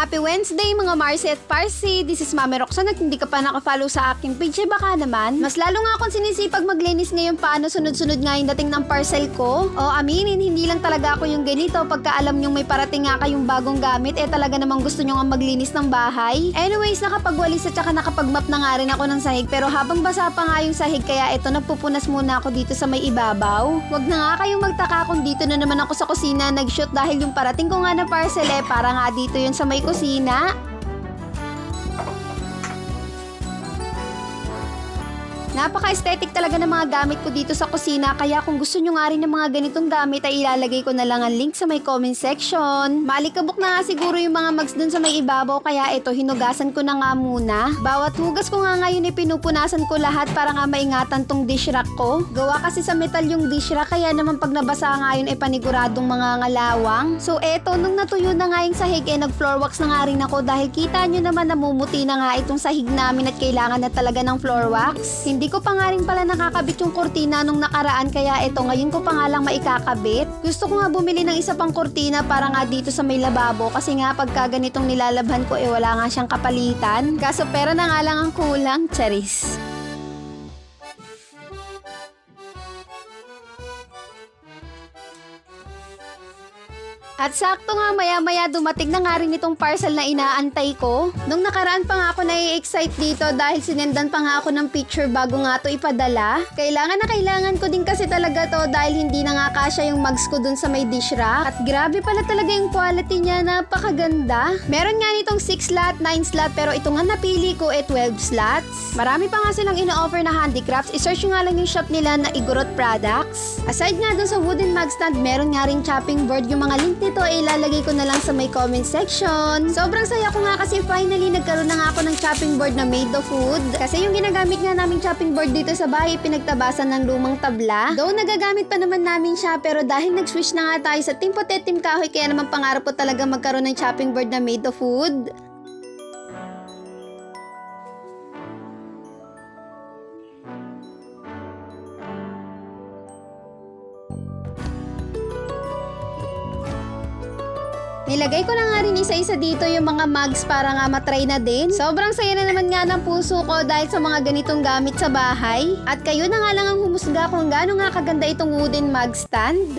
Happy Wednesday mga Marcy at Parsi! This is Mami Roxanne at hindi ka pa nakafollow sa aking page, eh, baka naman. Mas lalo nga akong sinisipag maglinis ngayon paano sunod-sunod nga yung dating ng parcel ko. O aminin, hindi lang talaga ako yung ganito pagka alam nyong may parating nga kayong bagong gamit, eh talaga namang gusto nyo nga maglinis ng bahay. Anyways, nakapagwalis at saka nakapagmap na nga rin ako ng sahig pero habang basa pa nga yung sahig kaya eto nagpupunas muna ako dito sa may ibabaw. Wag na nga kayong magtaka kung dito na naman ako sa kusina nag-shoot dahil yung parating ko nga na parcel eh para nga dito yun sa may kusina. Napaka-aesthetic talaga ng mga gamit ko dito sa kusina kaya kung gusto nyo nga rin ng mga ganitong gamit ay ilalagay ko na lang ang link sa may comment section. Malikabok na nga siguro yung mga mags dun sa may ibabaw kaya ito hinugasan ko na nga muna. Bawat hugas ko nga ngayon ay pinupunasan ko lahat para nga maingatan tong dish rack ko. Gawa kasi sa metal yung dish rack kaya naman pag nabasa nga yun ay paniguradong mga ngalawang. So eto nung natuyo na nga yung sahig eh nag floor wax na nga rin ako dahil kita nyo naman namumuti na nga itong sahig namin at kailangan na talaga ng floor wax. Hindi ko pa nga rin pala nakakabit yung kurtina nung nakaraan kaya eto ngayon ko pa nga lang maikakabit. Gusto ko nga bumili ng isa pang kurtina para nga dito sa may lababo kasi nga pagka ganitong nilalabhan ko eh wala nga siyang kapalitan. Kaso pera na nga lang ang kulang, charis. At sakto nga maya-maya dumating na nga rin itong parcel na inaantay ko. Nung nakaraan pa nga ako na-excite dito dahil sinendan pa nga ako ng picture bago nga to ipadala. Kailangan na kailangan ko din kasi talaga to dahil hindi na nga kasya yung mugs ko dun sa may dish rack. At grabe pala talaga yung quality niya, napakaganda. Meron nga nitong 6 slot, 9 slot pero ito nga napili ko eh 12 slots. Marami pa nga silang ino-offer na handicrafts. I-search nga lang yung shop nila na Igorot Products. Aside nga dun sa wooden mug stand, meron nga rin chopping board yung mga link nito ay ilalagay ko na lang sa may comment section. Sobrang saya ko nga kasi finally nagkaroon na nga ako ng chopping board na made of wood. Kasi yung ginagamit nga naming chopping board dito sa bahay, pinagtabasan ng lumang tabla. Though nagagamit pa naman namin siya, pero dahil nag-switch na nga tayo sa Team Potet Kahoy, kaya naman pangarap ko talaga magkaroon ng chopping board na made of wood. Nilagay ko na nga rin isa-isa dito yung mga mugs para nga matry na din. Sobrang saya na naman nga ng puso ko dahil sa mga ganitong gamit sa bahay. At kayo na nga lang ang humusga kung gaano nga kaganda itong wooden mug stand.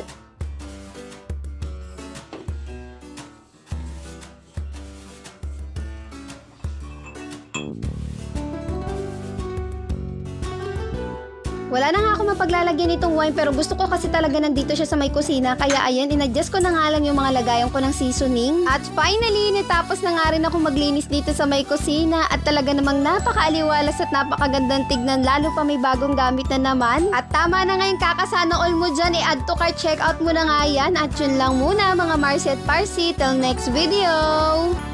Wala na nga ako mapaglalagyan nitong wine pero gusto ko kasi talaga nandito siya sa may kusina kaya ayan, inadjust ko na nga lang yung mga lagayan ko ng seasoning. At finally, natapos na nga rin ako maglinis dito sa may kusina at talaga namang napakaaliwalas at napakagandang tignan lalo pa may bagong gamit na naman. At tama na nga yung kakasana all mo dyan, i-add to cart checkout mo na nga yan. At yun lang muna mga Marcy at Parsi. Till next video!